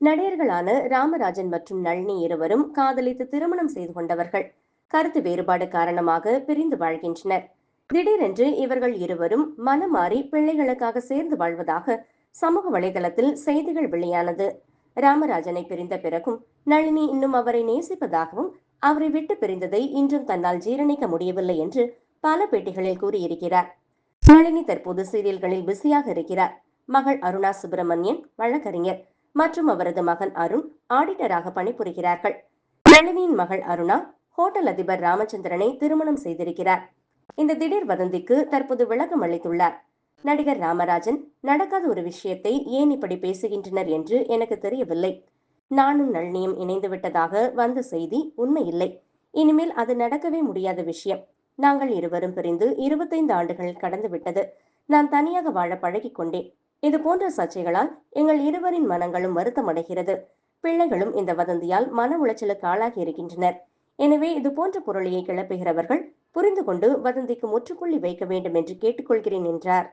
நடிகர்களான ராமராஜன் மற்றும் நளினி இருவரும் காதலித்து திருமணம் செய்து கொண்டவர்கள். கருத்து வேறுபாடு காரணமாக பிரிந்து வாழ்கின்றனர். திடீரென்று இவர்கள் இருவரும் மனம் பிள்ளைகளுக்காக சேர்ந்து வாழ்வதாக சமூக வலைதளத்தில் செய்திகள் வெளியானது. ராமராஜனை பிரிந்த பிறகும் நளினி இன்னும் அவரை நேசிப்பதாகவும் அவரை விட்டு பிரிந்ததை இன்றும் தன்னால் ஜீரணிக்க முடியவில்லை என்று பல பேட்டிகளில் கூறியிருக்கிறார். நளினி தற்போது சீரியல்களில் பிஸியாக இருக்கிறார். மகள் அருணா சுப்பிரமணியன் வழக்கறிஞர். மற்றும் அவரது மகன் அருண் ஆடிட்டராக பணிபுரிகிறார்கள். நளினியின் மகள் அருணா ஹோட்டல் அதிபர் ராமச்சந்திரனை திருமணம் செய்திருக்கிறார். இந்த திடீர் வதந்திக்கு தற்போது விளக்கம் அளித்துள்ளார். நடிகர் ராமராஜன் நடக்காத ஒரு விஷயத்தை ஏன் இப்படி பேசுகின்றனர் என்று எனக்கு தெரியவில்லை. நானும் நளினியும் இணைந்து விட்டதாக வந்த செய்தி உண்மை இல்லை. இனிமேல் அது நடக்கவே முடியாத விஷயம். நாங்கள் இருவரும் பிரிந்து இருபத்தைந்து ஆண்டுகள் கடந்து விட்டது. நான் தனியாக வாழ பழகிக் கொண்டேன் இது போன்ற சர்ச்சைகளால் எங்கள் இருவரின் மனங்களும் வருத்தமடைகிறது. பிள்ளைகளும் இந்த வதந்தியால் மன உளைச்சலுக்கு ஆளாகி இருக்கின்றனர். எனவே இது போன்ற புரளியை கிளப்புகிறவர்கள் புரிந்து கொண்டு வதந்திக்கு முற்றுப்புள்ளி வைக்க வேண்டும் என்று கேட்டுக்கொள்கிறேன் என்றார்.